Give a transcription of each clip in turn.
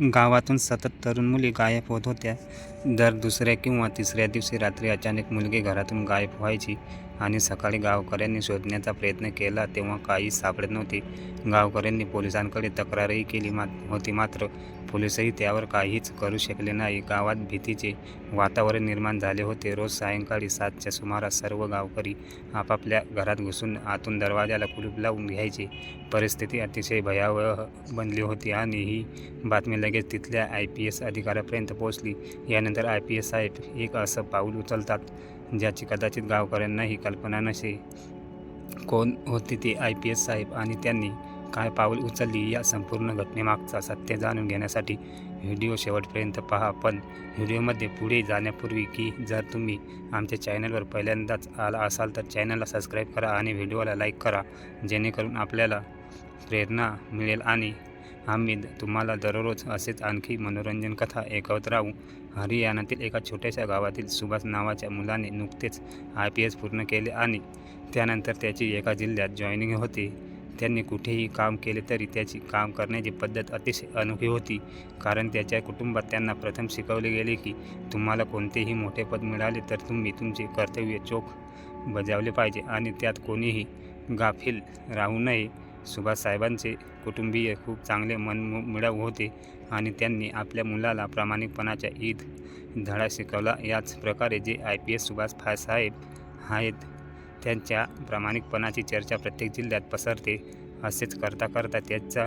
गावातून सतत तरुण मुली गायब होत होत्या. दर दुसऱ्या किंवा तिसऱ्या दिवशी रात्री अचानक मुलगी घरातून गायब व्हायची. आणि सकाळी गावकऱ्यांनी शोधण्याचा प्रयत्न केला तेव्हा काही सापडत नव्हते. गावकऱ्यांनी पोलिसांकडे तक्रारही केली मा होती मात्र पोलिसही त्यावर काहीच करू शकले नाही. गावात भीतीचे वातावरण निर्माण झाले होते. रोज सायंकाळी सातच्या सुमारास सर्व गावकरी आपापल्या घरात घुसून आतून दरवाजाला कुलूप लावून घ्यायचे. परिस्थिती अतिशय भयावह बनली होती आणि ही बातमी लगेच तिथल्या आय पी एस अधिकाऱ्यापर्यंत पोहोचली. यानंतर आय पी एस साहेब एक असं पाऊल उचलतात. ज्याची कदाचित गावकऱ्यांनाही कल्पना नसे. कोण होते ते आय पी एस साहेब आणि त्यांनी काय पाऊल उचलली या संपूर्ण घटनेमागचा सत्य जाणून घेण्यासाठी व्हिडिओ शेवटपर्यंत पहा. पण व्हिडिओमध्ये पुढे जाण्यापूर्वी की जर तुम्ही आमच्या चॅनलवर पहिल्यांदाच आला असाल तर चॅनलला सबस्क्राईब करा आणि व्हिडिओला लाईक करा जेणेकरून आपल्याला प्रेरणा मिळेल आणि आम्ही तुम्हाला दररोज असेच आणखी मनोरंजन कथा ऐकवत राहू. हरियाणातील एका छोट्याशा गावातील सुभाष नावाच्या मुलाने नुकतेच आय पी एस पूर्ण केले आणि त्यानंतर त्याची एका जिल्ह्यात जॉईनिंग होते. त्यांनी कुठेही काम केले तरी त्याची काम करण्याची पद्धत अतिशय अनोखी होती. कारण त्याच्या कुटुंबात त्यांना प्रथम शिकवले गेले की तुम्हाला कोणतेही मोठे पद मिळाले तर तुम्ही तुमचे कर्तव्य चोख बजावले पाहिजे आणि त्यात कोणीही गाफील राहू नये. सुभाष साहेबांचे कुटुंबीय खूप चांगले मन मिळावू होते आणि त्यांनी आपल्या मुलाला प्रामाणिकपणाच्या ईद धडा शिकवला. याच प्रकारे जे आय पी एस सुभाष फा साहेब आहेत त्यांच्या प्रामाणिकपणाची चर्चा प्रत्येक जिल्ह्यात पसरते असेच करता करता त्याचा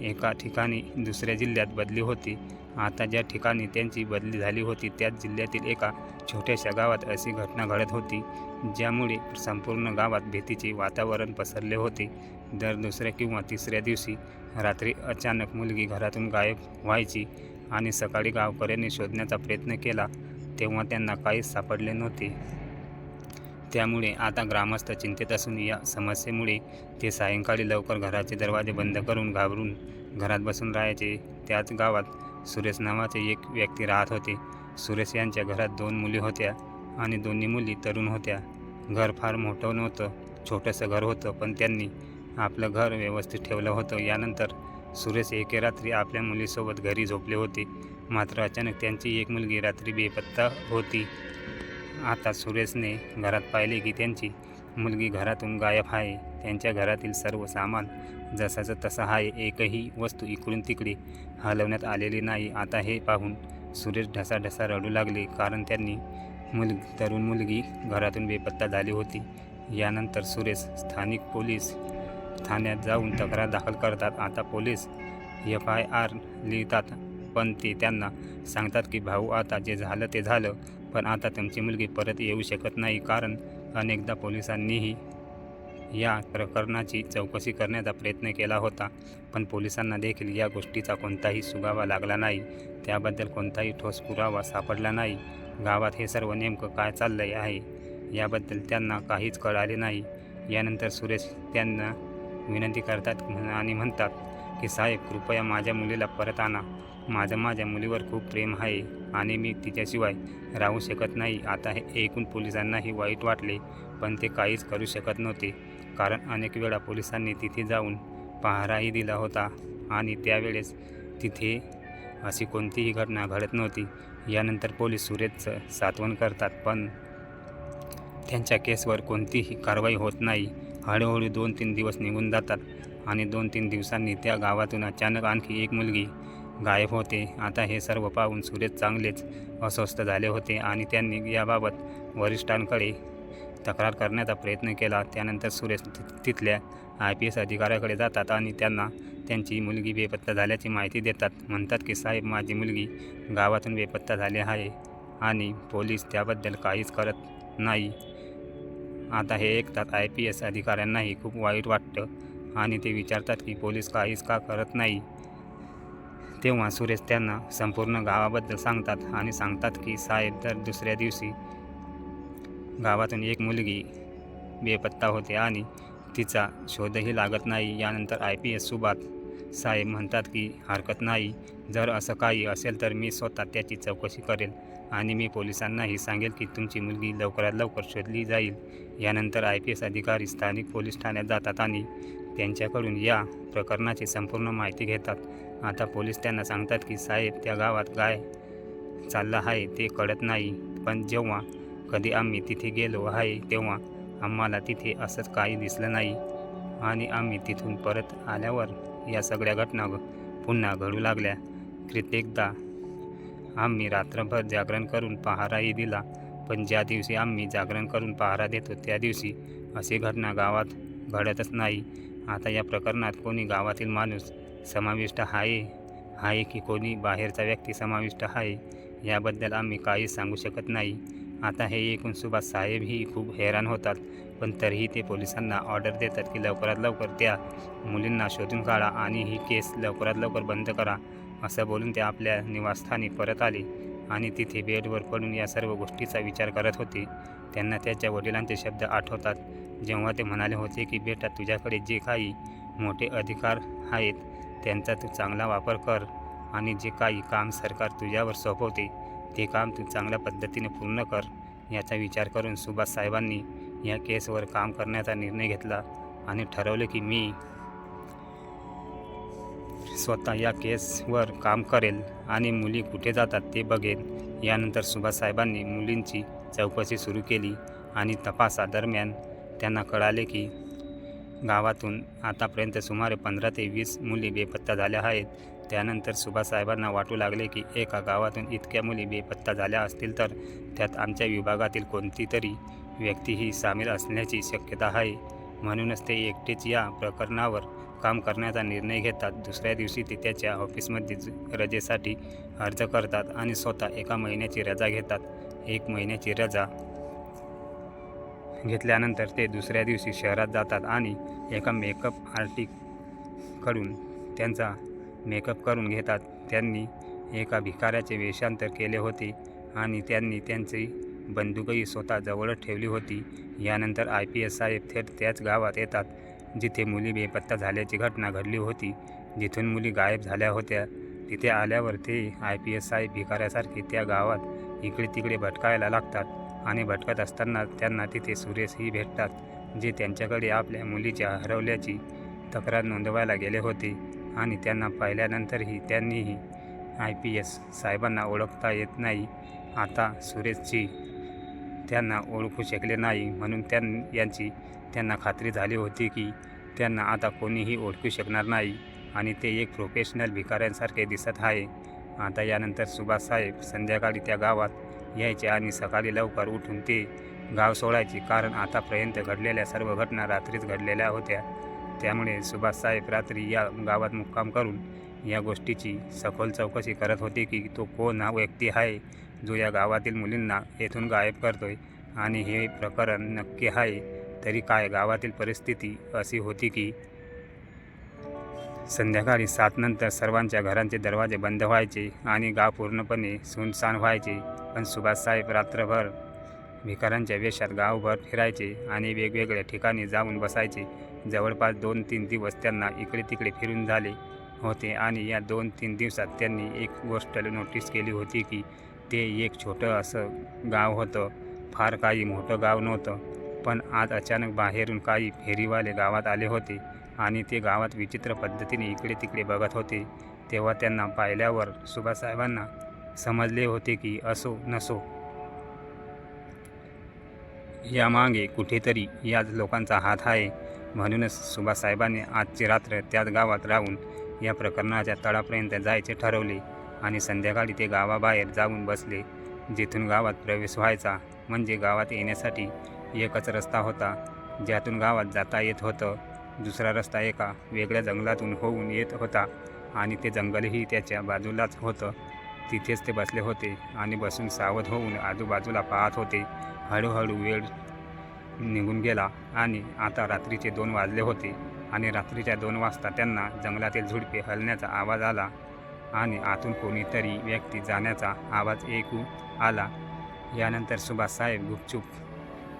एका ठिकाणी दुसऱ्या जिल्ह्यात बदली होती. आता ज्या ठिकाणी त्यांची बदली झाली होती त्याच जिल्ह्यातील एका छोट्याशा गावात अशी घटना घडत होती ज्यामुळे संपूर्ण गावात भीतीचे वातावरण पसरले होते. दर दुसऱ्या किंवा तिसऱ्या दिवशी रात्री अचानक मुलगी घरातून गायब व्हायची आणि सकाळी गावकऱ्यांनी शोधण्याचा प्रयत्न केला तेव्हा त्यांना काहीच सापडले नव्हते. त्यामुळे आता ग्रामस्थ चिंतेत असून या समस्येमुळे ते सायंकाळी लवकर घराचे दरवाजे बंद करून घाबरून घरात बसून राहायचे. त्याच गावात सुरेश नावाचे एक व्यक्ती राहत होते. सुरेश यांच्या घरात दोन मुली होत्या आणि दोन्ही मुली तरुण होत्या. घर फार मोठं नव्हतं छोटंसं घर होतं पण त्यांनी आपलं घर व्यवस्थित ठेवलं होतं. यानंतर सुरेश एके रात्री आपल्या मुलीसोबत घरी झोपले होते. मात्र अचानक त्यांची एक मुलगी रात्री बेपत्ता होती. आता सुरेशने घरात पाहिले की त्यांची मुलगी घरातून गायब आहे. त्यांच्या घरातील सर्व सामान जसाचं तसं आहे. एकही वस्तू इकडून तिकडे हलवण्यात आलेली नाही. आता हे पाहून सुरेश ढसाढसा रडू लागले. कारण त्यांनी मुल तरुण मुलगी घरातून बेपत्ता झाली होती. यानंतर सुरेश स्थानिक पोलीस ठाण्यात जाऊन तक्रार दाखल करतात. आता पोलीस एफ आय आर लिहितात पण ते त्यांना सांगतात की भाऊ आता जे झालं ते झालं पण आता तुमची मुलगी परत येऊ शकत नाही कारण अनेकदा पोलिसांनीही या प्रकरणाची चौकशी करण्याचा प्रयत्न केला होता. पण पोलिसांना देखील या गोष्टीचा कोणताही सुगावा लागला नाही. त्याबद्दल कोणताही ठोस पुरावा सापडला नाही. गावात हे सर्व नेमकं काय चाललं आहे? याबद्दल त्यांना काहीच कळाले नाही. यानंतर सुरेश त्यांना विनंती करतात आणि म्हणतात की साहेब कृपया माझ्या मुलीला परत आणा. माझं माझ्या मुलीवर खूप प्रेम आहे आणि मी तिच्याशिवाय राहू शकत नाही. आता हे ऐकून पोलिसांनाही वाईट वाटले पण ते काहीच करू शकत नव्हते. कारण अनेक वेळा पोलिसांनी तिथे जाऊन पहाराही दिला होता आणि त्यावेळेस तिथे अशी कोणतीही घटना घडत नव्हती. यानंतर पोलीस सुरेशचं सातवण करतात पण त्यांच्या केसवर कोणतीही कारवाई होत नाही. हळूहळू दोन तीन दिवस निघून जातात आणि दोन तीन दिवसांनी त्या गावातून अचानक आणखी एक मुलगी गायब होते. आता हे सर्व पाहून सुरेश चांगलेच अस्वस्थ झाले होते आणि त्यांनी याबाबत वरिष्ठांकडे तक्रार करण्याचा प्रयत्न केला. त्यानंतर सुरेश ति- तिथल्या आय पी एस अधिकाऱ्याकडे जातात आणि त्यांना त्यांची मुलगी बेपत्ता झाल्याची माहिती देतात. म्हणतात की साहेब माझी मुलगी गावातून बेपत्ता झाली आहे आणि पोलीस त्याबद्दल काहीच करत नाही. आता हे ऐकतात आय पी एस अधिकाऱ्यांनाही खूप वाईट वाटतं आणि ते विचारतात की पोलीस काहीच का करत नाही. तेव्हा सुरेश त्यांना संपूर्ण गावाबद्दल सांगतात आणि सांगतात की साहेब दर दुसऱ्या दिवशी गावातून एक मुलगी बेपत्ता होते आणि तिचा शोधही लागत नाही. यानंतर आय पी एस सुभात साहेब म्हणतात की हरकत नाही. जर असं काही असेल तर मी स्वतः त्याची चौकशी करेल. आणि मी पोलिसांनाही सांगेल की तुमची मुलगी लवकरात लवकर शोधली जाईल. यानंतर आय पी एस अधिकारी स्थानिक पोलीस ठाण्यात जातात आणि त्यांच्याकडून या प्रकरणाची संपूर्ण माहिती घेतात. आता पोलीस त्यांना सांगतात की साहेब त्या गावात काय चाललं आहे ते कळत नाही. पण जेव्हा कधी आम्ही तिथे गेलो आहे तेव्हा आम्हाला तिथे असंच काही दिसलं नाही. आणि आम्ही तिथून परत आल्यावर या सगळ्या घटना पुन्हा घडू लागल्या. कित्येकदा आम्ही रात्रभर जागरण करून पहाराही दिला. पण ज्या दिवशी आम्ही जागरण करून पहारा देतो त्या दिवशी अशी घटना गावात घडतच नाही. आता या प्रकरणात कोणी गावातील माणूस समाविष्ट आहे? आहे की कोणी बाहेरचा व्यक्ती समाविष्ट आहे? याबद्दल आम्ही काहीच सांगू शकत नाही. आता हे ऐकून सुभाष साहेबही खूप हैराण होतात. पण तरीही ते पोलिसांना ऑर्डर देतात की लवकरात लवकर त्या मुलींना शोधून काढा आणि ही केस लवकरात लवकर बंद करा. असं बोलून ते आपल्या निवासस्थानी परत आले आणि तिथे बेडवर पडून या सर्व गोष्टीचा विचार करत होते. त्यांना त्याच्या वडिलांचे शब्द आठवतात. जेव्हा ते म्हणाले होते की बेटा तुझ्याकडे जे काही मोठे अधिकार आहेत त्यांचा तू चांगला वापर कर आणि जे काही काम सरकार तुझ्यावर सोपवते ते काम तू चांगल्या पद्धतीने पूर्ण कर. याचा विचार करून सुभाष साहेबांनी या केसवर काम करण्याचा निर्णय घेतला आणि ठरवले की मी स्वतः या केसवर काम करेल आणि मुली कुठे जातात ते बघेल. यानंतर सुभाषसाहेबांनी मुलींची चौकशी सुरू केली आणि तपासादरम्यान त्यांना कळाले की गावातून आतापर्यंत सुमारे पंधरा ते वीस मुली बेपत्ता झाल्या आहेत. त्यानंतर सुभाष साहेबांना वाटू लागले की एका गावातून इतक्या मुली बेपत्ता झाल्या असतील तर त्यात आमच्या विभागातील कोणती तरी व्यक्तीही सामील असण्याची शक्यता आहे. म्हणूनच ते एकटेच या प्रकरणावर काम करण्याचा निर्णय घेतात. दुसऱ्या दिवशी ते त्याच्या ऑफिसमध्ये रजेसाठी अर्ज करतात आणि स्वतः एका महिन्याची रजा घेतात. एक महिन्याची रजा घेतल्यानंतर ते दुसऱ्या दिवशी शहरात जातात आणि एका मेकअप आर्टिस्टकडून त्यांचा मेकअप करून घेतात. त्यांनी एका भिकाऱ्याचे वेषांतर केले होते आणि त्यांनी त्यांची बंदूकही स्वतः जवळच ठेवली होती. यानंतर आय पी एस साहेब थेट त्याच गावात येतात. जिथे मुली बेपत्ता झाल्याची घटना घडली होती जिथून मुली गायब झाल्या होत्या तिथे आल्यावर ते आय पी एस साहेब भिकाऱ्यासारखे त्या गावात इकडे तिकडे भटकायला लागतात आणि भटकत असताना त्यांना तिथे सुरेशही भेटतात जे त्यांच्याकडे आपल्या मुलीच्या हरवल्याची तक्रार नोंदवायला गेले होते आणि त्यांना पाहिल्यानंतरही त्यांनीही आय पी एस साहेबांना ओळखता येत नाही. आता सुरेशची त्यांना ओळखू शकले नाही म्हणून त्यां यांची त्यांना खात्री झाली होती की त्यांना आता कोणीही ओळखू शकणार नाही आणि ते एक प्रोफेशनल भिकाऱ्यांसारखे दिसत आहे. आता यानंतर सुभाष साहेब संध्याकाळी त्या गावात यायचे आणि सकाळी लवकर उठून ते गाव सोडायचे. कारण आतापर्यंत घडलेल्या सर्व घटना रात्रीच घडलेल्या होत्या. त्यामुळे सुभाष साहेब रात्री या गावात मुक्काम करून या गोष्टीची सखोल चौकशी करत होते की तो कोण हा व्यक्ती आहे जो या गावातील मुलींना येथून गायब करतोय. आणि हे प्रकरण नक्की आहे. तरी काय गावातील परिस्थिती अशी होती की संध्याकाळी सात नंतर सर्वांच्या घरांचे दरवाजे बंद व्हायचे आणि गाव पूर्णपणे सुनसान व्हायचे. पण सुभाषसाहेब रात्रभर भिकारांच्या वेशात गावभर फिरायचे आणि वेगवेगळ्या ठिकाणी जाऊन बसायचे. जवळपास दोन तीन दिवस त्यांना इकडे तिकडे फिरून झाले होते आणि या दोन तीन दिवसात त्यांनी एक गोष्ट नोटीस केली होती की ते एक छोटं असं गाव होतं. फार काही मोठं गाव नव्हतं. पण आज अचानक बाहेरून काही फेरीवाले गावात आले होते आणि ते गावात विचित्र पद्धतीने इकडे तिकडे बघत होते. तेव्हा त्यांना पाहिल्यावर सुभाषसाहेबांना समजले होते की असो नसो. यामागे कुठेतरी याच लोकांचा हात आहे. म्हणूनच सुभाषसाहेबांनी आजची रात्र त्याच गावात राहून या प्रकरणाच्या तळापर्यंत जायचे ठरवले आणि संध्याकाळी ते गावाबाहेर जाऊन बसले. जिथून गावात प्रवेश व्हायचा म्हणजे गावात येण्यासाठी एकच रस्ता होता. ज्यातून गावात जाता येत होतं. दुसरा रस्ता एका वेगळ्या जंगलातून होऊन येत होता आणि ते जंगलही त्याच्या बाजूलाच होतं. तिथेच ते बसले होते आणि बसून सावध होऊन आजूबाजूला पाहत होते. हळूहळू वेळ निघून गेला आणि आता रात्रीचे दोन वाजले होते आणि रात्रीच्या दोन वाजता त्यांना जंगलातील झुडपे हलण्याचा आवाज आला आणि आतून कोणीतरी व्यक्ती जाण्याचा आवाज ऐकू आला. यानंतर सुभाषसाहेब गुपचूप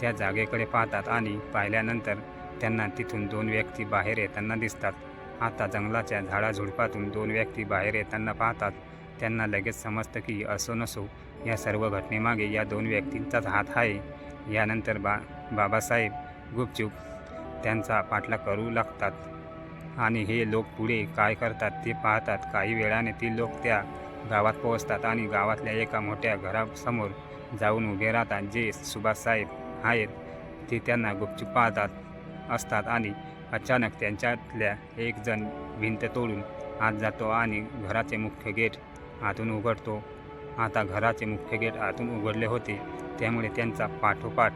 त्या जागेकडे पाहतात आणि पाहिल्यानंतर त्यांना तिथून दोन व्यक्ती बाहेर येताना दिसतात. आता जंगलाच्या झाडाझुडपातून दोन व्यक्ती बाहेर येताना पाहतात. त्यांना लगेच समजतं की असो नसो या सर्व घटनेमागे या दोन व्यक्तींचाच हात आहे. यानंतर बा बाबासाहेब गुपचूप त्यांचा पाठलाग करू लागतात आणि हे लोक पुढे काय करतात ते पाहतात. काही वेळाने ती लोक त्या गावात पोहोचतात आणि गावातल्या एका मोठ्या घरासमोर जाऊन उभे राहतात जे सुभाषसाहेब आहेत. ते त्यांना गुपचूप पाहतात असतात आणि अचानक त्यांच्यातल्या एक जण भिंत तोडून आत जातो आणि घराचे मुख्य गेट आतून उघडतो. आता घराचे मुख्य गेट आतून उघडले होते. त्यामुळे त्यांचा पाठोपाठ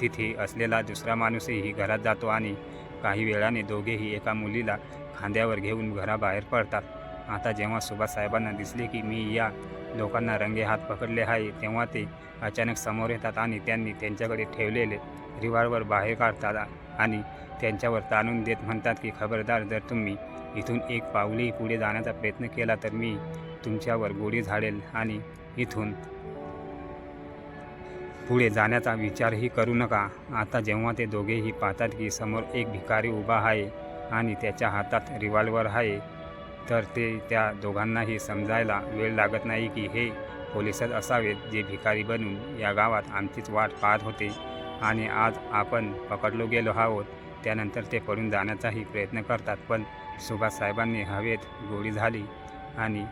तिथे असलेला दुसरा माणूसही घरात जातो आणि काही वेळाने दोघेही एका मुलीला खांद्यावर घेऊन घराबाहेर पडतात. आता जेव्हा सुभाषसाहेबांना दिसले की मी या लोकांना रंगे हात पकडले आहे तेव्हा ते अचानक समोर येतात आणि त्यांनी त्यांच्याकडे ठेवलेले रिव्हॉल्वर बाहेर काढतात आणि त्यांच्यावर ताणून देत म्हणतात की खबरदार जर तुम्ही इथून एक पाऊलही पुढे जाण्याचा प्रयत्न केला तर मी तुमच्यावर गोळी झाडेल आणि इथून पुढे जाण्याचा विचारही करू नका. आता जेव्हा ते दोघेही पाहतात की समोर एक भिकारी उभा आहे आणि त्याच्या हातात रिव्हॉल्वर आहे तर ते त्या दोघांनाही समजायला वेळ लागत नाही की हे पोलिसच असावेत जे भिकारी बनून या गावात आमचीच वाट पाहत होते. आणि आज आपण पकडलो गेलो आहोत त्यानंतर ते पडून जाण्याचाही प्रयत्न करतात पण सुभाषसाहेबांनी हवेत गोळी झाली आणि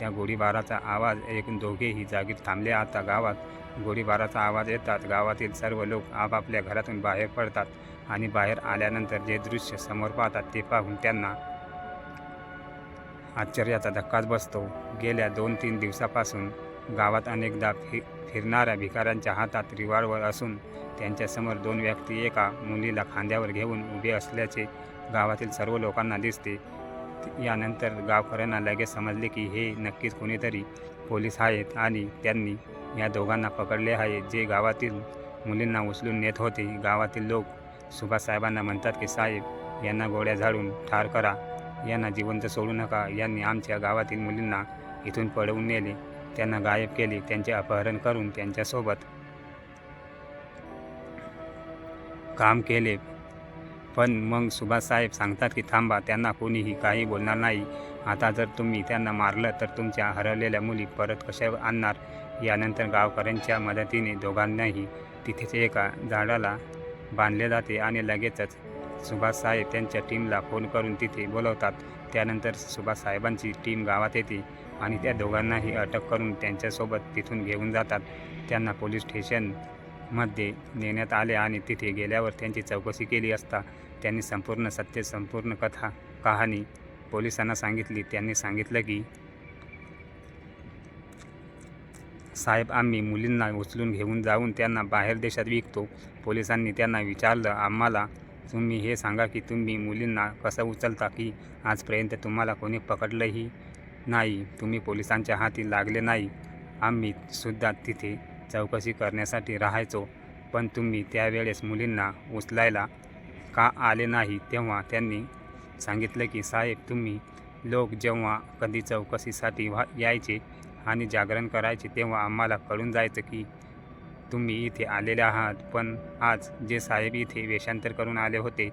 त्या गोळीबाराचा आवाज ऐकून दोघेही जागीत थांबले. आता गावात गोळीबाराचा आवाज येतात. गावातील सर्व लोक आपापल्या घरातून बाहेर पडतात आणि बाहेर आल्यानंतर जे दृश्य समोर पाहतात ते पाहून त्यांना आश्चर्याचा धक्काच बसतो. गेल्या दोन तीन दिवसापासून गावात अनेकदा फि फिरणाऱ्या भिकाऱ्यांच्या हातात रिवाळवर असून त्यांच्यासमोर दोन व्यक्ती एका मुलीला खांद्यावर घेऊन उभे असल्याचे गावातील सर्व लोकांना दिसते. यानंतर गावकऱ्यांना लगेच समजले की हे नक्कीच कोणीतरी पोलीस आहेत आणि त्यांनी या दोघांना पकडले आहे. जे गावातील मुलींना उचलून नेत होते. गावातील लोक सुभाषसाहेबांना म्हणतात की साहेब यांना गोळ्या झाडून ठार करा. यांना जिवंत सोडू नका. यांनी आमच्या गावातील मुलींना इथून पळवून नेले. त्यांना गायब केले. त्यांचे अपहरण करून त्यांच्यासोबत काम केले. पण मग सुभाषसाहेब सांगतात की थांबा त्यांना कोणीही काही बोलणार नाही. आता जर तुम्ही त्यांना मारलं तर तुमच्या हरवलेल्या मुली परत कशा आणणार? यानंतर गावकऱ्यांच्या मदतीने दोघांनाही तिथेच एका झाडाला बांधले जाते आणि लगेचच सुभाष साहेब त्यांच्या टीमला फोन करून तिथे बोलवतात. त्यानंतर सुभाष साहेबांची टीम गावात येते आणि त्या दोघांनाही अटक करून त्यांच्यासोबत तिथून घेऊन जातात. त्यांना पोलीस स्टेशनमध्ये नेण्यात आले आणि तिथे गेल्यावर त्यांची चौकशी केली असता त्यांनी संपूर्ण सत्य संपूर्ण कथा कहाणी पोलिसांना सांगितली. त्यांनी सांगितलं की साहेब आम्ही मुलींना उचलून घेऊन जाऊन त्यांना बाहेर देशात विकतो. पोलिसांनी त्यांना विचारलं आम्हाला तुम्ही हे सांगा की तुम्ही मुलींना कसं उचलता की आजपर्यंत तुम्हाला कोणी पकडलंही नाही तुम्ही पोलिसांच्या हाती लागले नाही. आम्ही सुद्धा तिथे चौकशी करण्यासाठी राहायचो पण तुम्ही त्यावेळेस मुलींना उचलायला का आले नाही तेव्हा त्यांनी सांगितलं की साहेब तुम्ही लोक जेव्हा कधी चौकशीसाठी व्हा यायचे आणि जागरण करायचे तेव्हा आम्हाला कळून जायचं की तुम्ही इथे आलेले आहात पण आज जे साहेब इथे वेषांतर करून आले होते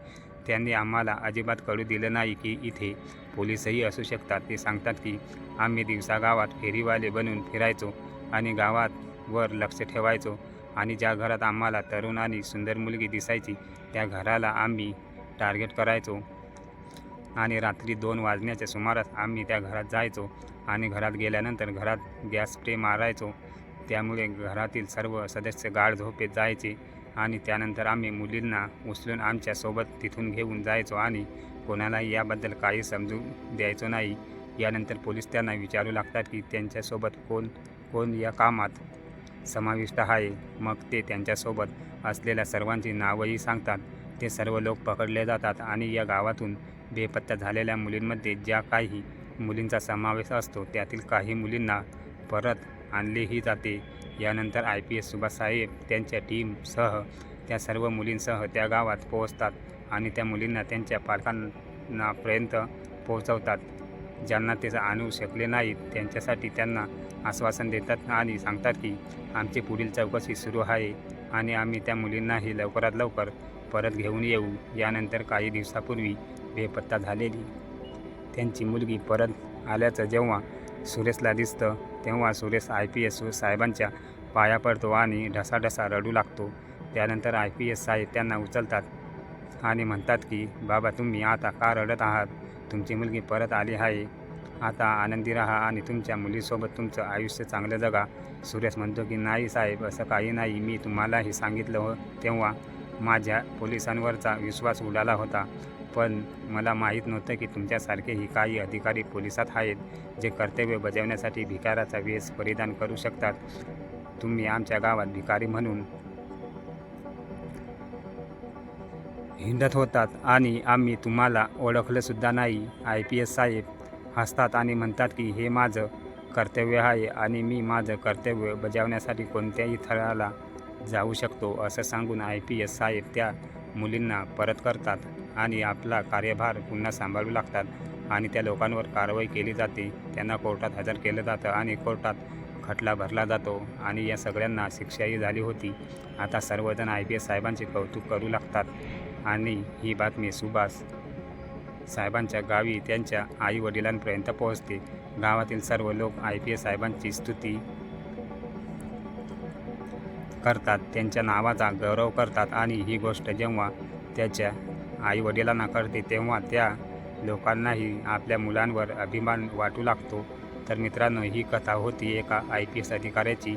त्यांनी आम्हाला अजिबात कळू दिलं नाही की इथे पोलीसही असू शकतात. ते सांगतात की आम्ही दिवसा गावात फेरीवाले बनून फिरायचो आणि गावात वर लक्ष ठेवायचो आणि ज्या घरात आम्हाला तरुण आणि सुंदर मुलगी दिसायची त्या घराला आम्ही टार्गेट करायचो आणि रात्री दोन वाजण्याच्या सुमारास आम्ही त्या घरात जायचो आणि घरात गेल्यानंतर घरात गॅस स्प्रे मारायचो त्यामुळे घरातील सर्व सदस्य गाढ झोपेत जायचे आणि त्यानंतर आम्ही मुलींना उचलून आमच्यासोबत तिथून घेऊन जायचो आणि कोणालाही याबद्दल काही समजू द्यायचो नाही. यानंतर पोलीस त्यांना विचारू लागतात की त्यांच्यासोबत कोण कोण या कामात समाविष्ट आहे? मग ते त्यांच्यासोबत असलेल्या सर्वांची नावंही सांगतात. ते सर्व लोक पकडले जातात आणि या गावातून बेपत्ता झालेल्या मुलींमध्ये ज्या काही मुलींचा समावेश असतो त्यातील काही मुलींना परत आणलेही जाते. यानंतर आय पी एस सुभाषसाहेब त्यांच्या टीमसह त्या सर्व मुलींसह त्या गावात पोहोचतात आणि त्या मुलींना त्यांच्या पालकांनापर्यंत पोहोचवतात. ज्यांना ते आणू शकले नाहीत त्यांच्यासाठी त्यांना आश्वासन देतात आणि सांगतात की आमची पुढील चौकशी सुरू आहे आणि आम्ही त्या मुलींनाही लवकरात लवकर परत घेऊन येऊ. यानंतर काही दिवसापूर्वी बेपत्ता झालेली त्यांची मुलगी परत आल्याचं जेव्हा सुरेशला दिसतं. तेव्हा सुरेश आय पी एस साहेबांच्या पाया पडतो आणि ढसाढसा रडू लागतो. त्यानंतर आय पी एस साहेब त्यांना उचलतात आणि म्हणतात की बाबा तुम्ही आता का रडत आहात? तुमची मुलगी परत आली आहे. आता आनंदी राहा आणि तुमच्या मुलीसोबत तुमचं आयुष्य चांगलं जगा. सुरेश म्हणतो की नाही साहेब असं काही नाही. मी तुम्हालाही सांगितलं हो. तेव्हा माझ्या पोलिसांवरचा विश्वास उडाला होता. पण मला माहीत नव्हतं की तुमच्यासारखेही काही अधिकारी पोलिसात आहेत जे कर्तव्य बजावण्यासाठी भिकाराचा वेश परिधान करू शकतात. तुम्ही आमच्या गावात भिकारी म्हणून हिंडत होतात आणि आम्ही तुम्हाला ओळखलंसुद्धा नाही. आय पी एस साहेब हसतात आणि म्हणतात की हे माझं कर्तव्य आहे आणि मी माझं कर्तव्य बजावण्यासाठी कोणत्याही थराला जाऊ शकतो असं सांगून आय पी एस साहेब त्या मुलींना परत करतात. आणि आपला कार्यभार पुन्हा सांभाळू लागतात आणि त्या लोकांवर कारवाई केली जाते. त्यांना कोर्टात हजर केलं जातं आणि कोर्टात खटला भरला जातो आणि या सगळ्यांना शिक्षाही झाली होती. आता सर्वजण आय पी एस साहेबांचे कौतुक करू लागतात. आणि ही बातमी सुभाष साहेबांच्या गावी त्यांच्या आई वडिलांपर्यंत पोहोचते. गावातील सर्व लोक आय पी एस साहेबांची स्तुती करतात. त्यांच्या नावाचा गौरव करतात आणि ही गोष्ट जेव्हा त्याच्या आई वडिलांना तेव्हा त्या लोकांनाही आपल्या मुलांवर अभिमान वाटू लागतो. तर मित्रांनो ही कथा होती एका आय पी एस अधिकाऱ्याची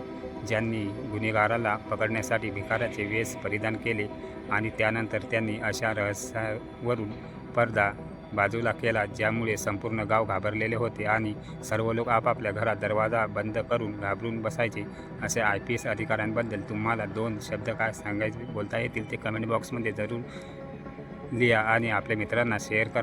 ज्यांनी गुन्हेगाराला पकडण्यासाठी भिकाराचे वेश परिधान केले आणि त्यानंतर त्यांनी अशा रहस्यावरून पडदा बाजूला केला ज्यामुळे संपूर्ण गाव घाबरलेले होते आणि सर्व लोक आपापल्या घरात दरवाजा बंद करून घाबरून बसायचे. असे आय पी एस अधिकाऱ्यांबद्दल तुम्हाला दोन शब्द काय सांगायचे बोलता येतील ते कमेंट बॉक्समध्ये जरूर लिहा आणि आपल्या मित्रांना शेअर करा